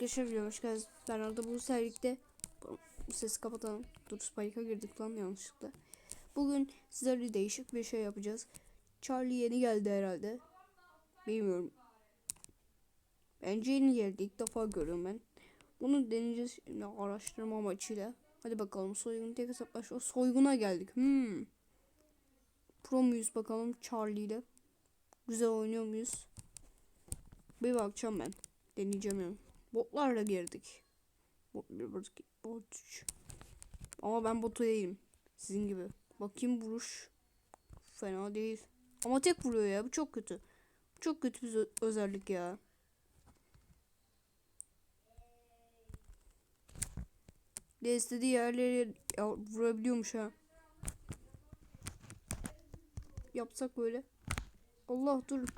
Geldiniz. Ben arada bu serlikte bu sesi kapatalım. Dur Spike'a girdik lan yanlışlıkla. Bugün sizlerle değişik bir şey yapacağız. Charlie yeni geldi herhalde. Bilmiyorum. Bence yeni geldi. İlk defa görüyorum ben. Bunu deneyeceğiz şimdi araştırma amacıyla. Hadi bakalım soygun tek hesaplaşma. Soyguna geldik. Hmm. Pro muyuz bakalım Charlie ile. Güzel oynuyor muyuz? Bir bakacağım ben. Deneyeceğim yani. Botlarla girdik. Bot 1, bot 2, bot 3. Ama ben botu değilim. Sizin gibi. Bakayım vuruş. Fena değil. Ama tek vuruyor ya. Bu çok kötü. Bu çok kötü bir özellik ya. De istediği yerlere vurabiliyormuş ha. Yapsak böyle. Allah dur.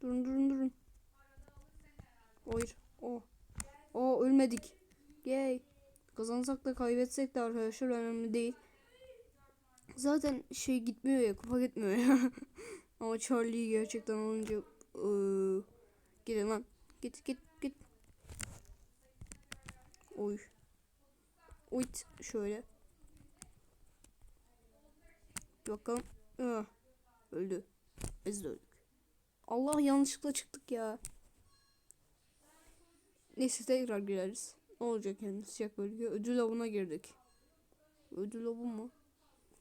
Durun durun durun. Hayır. O. O ölmedik. Yay. Kazansak da kaybetsek de arkadaşlar önemli değil. Zaten şey gitmiyor ya kupa gitmiyor ya. Ama Charlie'yi gerçekten olunca ıı, gidin lan. Git git git. Oy. Uyt şöyle. Bakalım. Ah, öldü. Biz de öldük. Allah yanlışlıkla çıktık ya. Neyse tekrar gireriz. Ne olacak yani sıcak bölge. Ödül avına girdik. Ödül avı mı?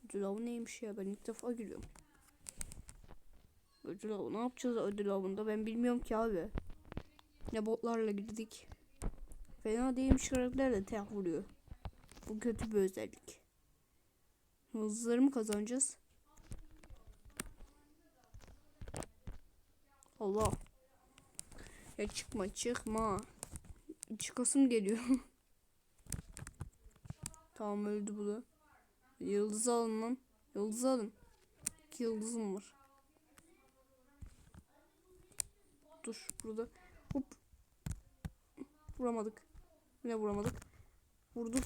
Ödül avı neymiş ya ben ilk defa giriyorum. Ödül avı ne yapacağız ödül avında ben bilmiyorum ki abi. Ne botlarla girdik. Fena değilmiş karakter de tek vuruyor. Bu kötü bir özellik. Hızları mı kazanacağız? Allah. Ya çıkma çıkma. Çıkasım geliyor. tamam öldü bu da. Yıldız alın lan. Yıldız alın. İki yıldızım var. Dur burada. Hop. Vuramadık. Yine vuramadık. Vurduk.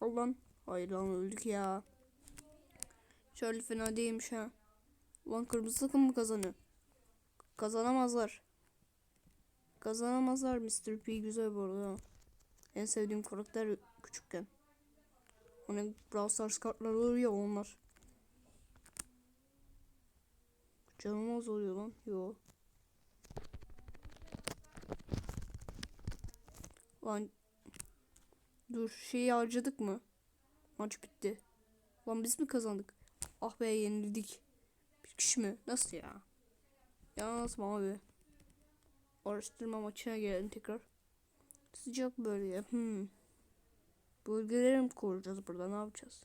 Allah'ım. Hayır lan öldük ya. Charlie fena değilmiş ha. Ulan kırmızı takım mı kazanıyor? Kazanamazlar. Kazanamazlar Mr. P güzel bu arada. En sevdiğim karakter küçükken. Hani Brawl Stars kartları olur ya onlar. Canım az oluyor lan. Yo. Lan dur şeyi harcadık mı? Maç bitti. Lan biz mi kazandık? Ah be yenildik. Kişi mi? Nasıl ya? Ya nasıl abi? Araştırma maçına gelelim tekrar. Sıcak bölge. Hmm. Bölgeleri mi koruyacağız burada? Ne yapacağız?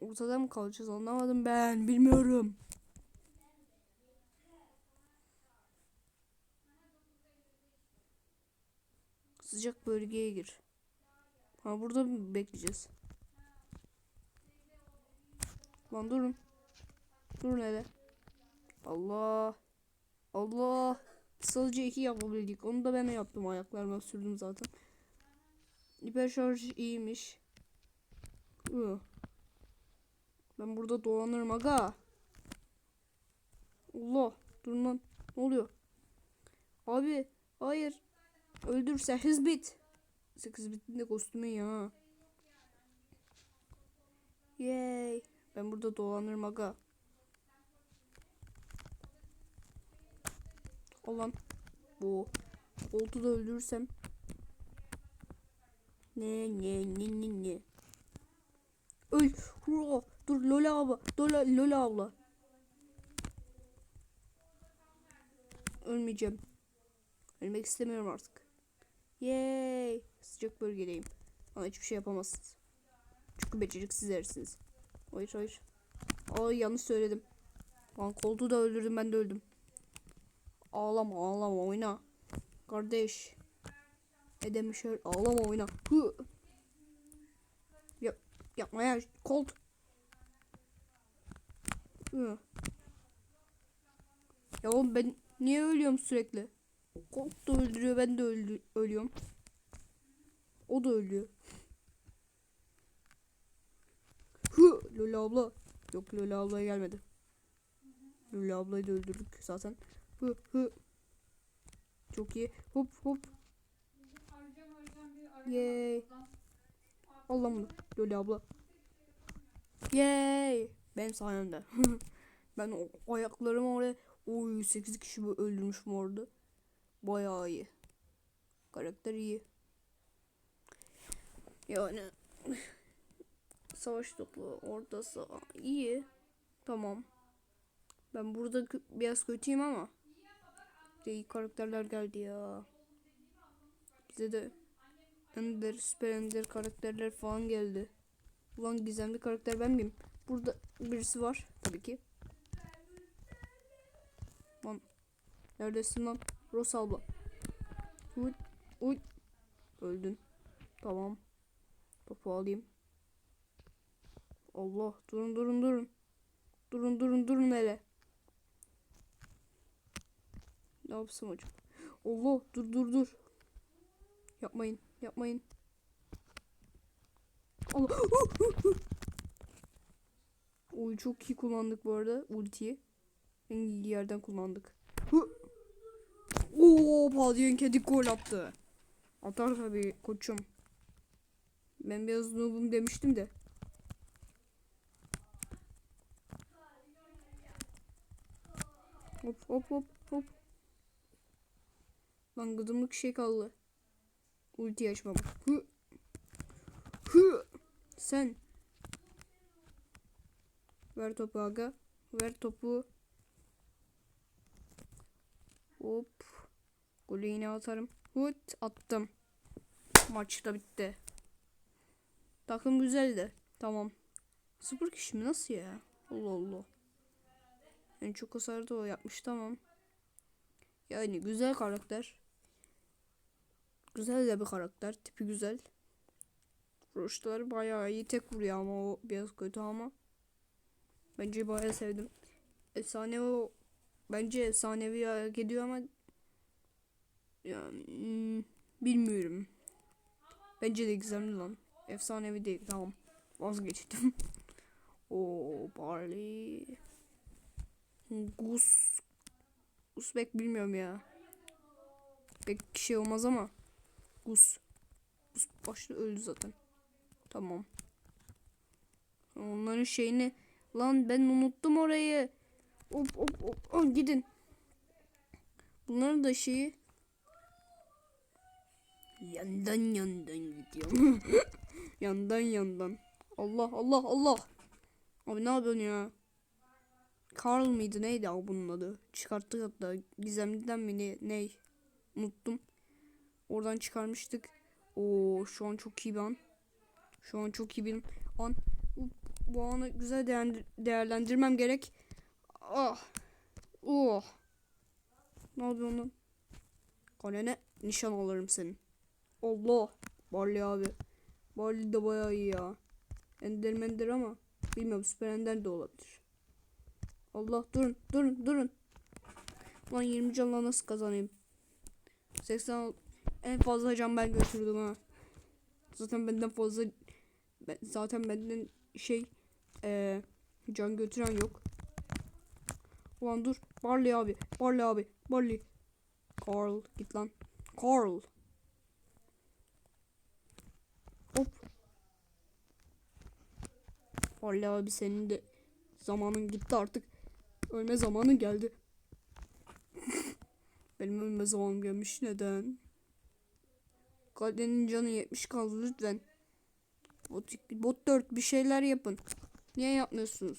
Ortada mı kalacağız? Anlamadım ben. Bilmiyorum. Sıcak bölgeye gir. Ha burada mı bekleyeceğiz? Lan durun. Durun hele. Allah. Allah. Sadece iki yapabildik. Onu da ben yaptım. Ayaklarıma sürdüm zaten. Hiper şarj iyiymiş. Ben burada dolanırım aga. Allah. Durun lan. Ne oluyor? Abi. Hayır. Öldürse hizbit. 8 bitin de kostümü ya. Yay. Ben burada dolanırım aga. Olan bu. Oltu da öldürürsem. Ne ne ne ne ne. Öl. Hurra. Dur Lola abla. Lola, Lola abla. Ölmeyeceğim. Ölmek istemiyorum artık. Yay. Sıcak bölgedeyim. Bana hiçbir şey yapamazsınız. Çünkü beceriksiz ersiniz. Hayır hayır. Ay yanlış söyledim. Lan koltuğu da öldürdüm ben de öldüm. Ağlama ağlama oyna. Kardeş. Ne demişler? Ağlama oyna. Hı. Yap, yapma ya. Kolt. Hı. Ya oğlum ben niye ölüyorum sürekli? Kolt da öldürüyor ben de öldü ölüyorum. O da ölüyor. Loli abla. Yok Loli ablaya gelmedi. Loli ablayı da öldürdük zaten. Hı hı. Çok iyi. Hop hop. Yay. Allah bunu. Loli abla. Yay. Benim sayemde. ben o ayaklarımı oraya oy 8 kişi öldürmüşüm orada. Bayağı iyi. Karakter iyi. Yani savaş topu ortası iyi. Tamam. Ben burada biraz kötüyüm ama. İyi karakterler geldi ya. Bize de Ender, Süper Ender karakterler falan geldi. Ulan gizemli karakter ben miyim? Burada birisi var tabii ki. Lan neredesin lan? Rosa abla. Uy, uy. Öldün. Tamam. Topu alayım. Allah durun durun durun. Durun durun durun hele. Ne yapsam hocam? Allah dur dur dur. Yapmayın yapmayın. Allah. Oy çok iyi kullandık bu arada ultiyi. En iyi yerden kullandık. Oo Padyen kedi gol attı. Atar tabii koçum. Ben biraz noobum demiştim de. Hop hop hop hop. Lan gıdımlık şey kaldı. Ulti açmam. Hı. Hı. Sen. Ver topu aga. Ver topu. Hop. Golü yine atarım. Hut attım. Maç da bitti. Takım güzeldi. Tamam. Sıfır kişi mi? Nasıl ya? Allah Allah. En çok hasarı da o yapmış. Tamam. Yani güzel karakter. Güzel de bir karakter. Tipi güzel. Vuruşları bayağı iyi. Tek vuruyor ama o biraz kötü ama. Bence bayağı sevdim. Efsane o. Bence efsanevi hak ediyor ama yani bilmiyorum. Bence de gizemli lan. Efsanevi değil. Tamam. Vazgeçtim. o Barley. Gus. Pek bilmiyorum ya. Pek şey olmaz ama. Gus. Gus başta öldü zaten. Tamam. Onların şeyini lan ben unuttum orayı. Hop hop hop. Oh, gidin. Bunların da şeyi yandan yandan gidiyorum. yandan yandan. Allah Allah Allah. Abi ne yapıyorsun ya? Carl mıydı neydi abi adı? Çıkarttık hatta gizemliden mi ne, ney? Unuttum. Oradan çıkarmıştık. Oo şu an çok iyi bir an. Şu an çok iyi bir an. Bu, anı güzel değerlendir- değerlendirmem gerek. Ah. Oh. Ne yapıyorsun lan? Kalene nişan alırım senin. Allah. Barley abi. Barley de bayağı iyi ya. Endermendir ama bilmiyorum süper ender de olabilir. Allah durun durun durun. Lan 20 canla nasıl kazanayım? 80 en fazla can ben götürdüm ha. Zaten benden fazla ben, zaten benden şey eee can götüren yok. Ulan dur. Barley abi. Barley abi. Barley. Carl git lan. Carl. Hop. Barley abi senin de zamanın gitti artık. Ölme zamanı geldi. Benim ölme zamanım gelmiş. Neden? Kadenin canı 70 kaldı lütfen. Bot, bot 4 bir şeyler yapın. Niye yapmıyorsunuz?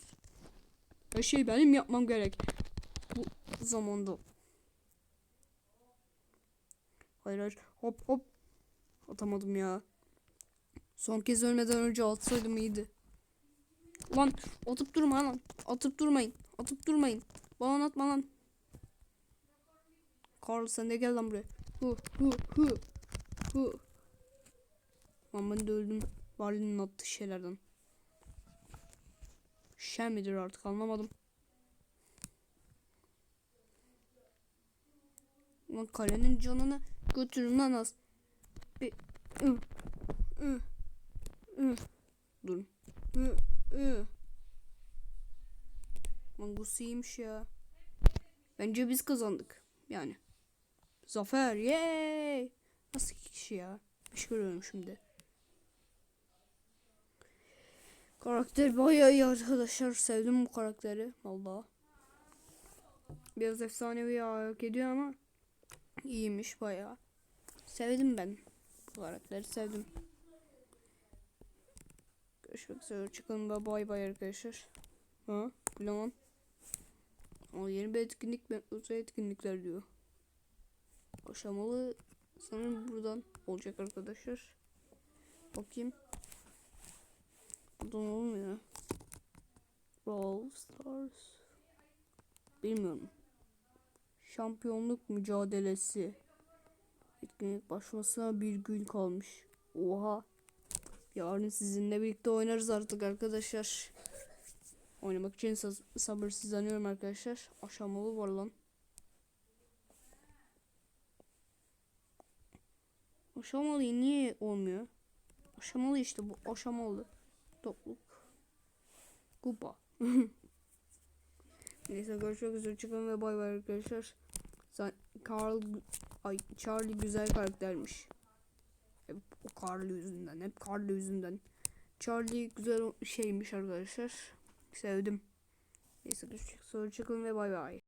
Her şey benim yapmam gerek. Bu zamanda. Hayır hayır. Hop hop. Atamadım ya. Son kez ölmeden önce atsaydım iyiydi. Lan atıp durma lan. Atıp durmayın. Atıp durmayın. Bana atma lan. Carl sen de gel lan buraya. Hu hu hu. Hu. Lan ben de öldüm. Barley'nin attığı şeylerden. Şen midir artık anlamadım. Lan kalenin canını götürün lan az. Bir... Durun. Ü, iyiymiş ya. Bence biz kazandık. Yani. Zafer. Yay. Nasıl kişi ya? Bir şey görüyorum şimdi. Karakter bayağı iyi arkadaşlar. Sevdim bu karakteri. Vallahi. Biraz efsanevi hak ediyor ama iyiymiş bayağı. Sevdim ben. Bu karakteri sevdim. Görüşmek üzere. Çıkalım ve bay bay arkadaşlar. Ha? Bilemem. Ama yeni bir etkinlik ben özel etkinlikler diyor. Aşamalı sanırım buradan olacak arkadaşlar. Bakayım. Buradan olmuyor. Brawl Stars. Bilmiyorum. Şampiyonluk mücadelesi. Etkinlik başlamasına bir gün kalmış. Oha. Yarın sizinle birlikte oynarız artık arkadaşlar. Oynamak için sabırsızlanıyorum arkadaşlar. Aşamalı var lan. Aşamalı niye olmuyor? Aşamalı işte bu aşamalı. Topluk. Kupa. Neyse görüşmek üzere çıkın ve bay bay arkadaşlar. Sen Carl ay Charlie güzel karaktermiş. O Carl yüzünden, hep Carl yüzünden. Charlie güzel şeymiş arkadaşlar. Sevdim. Neyse üzere çıkın ve bay bay.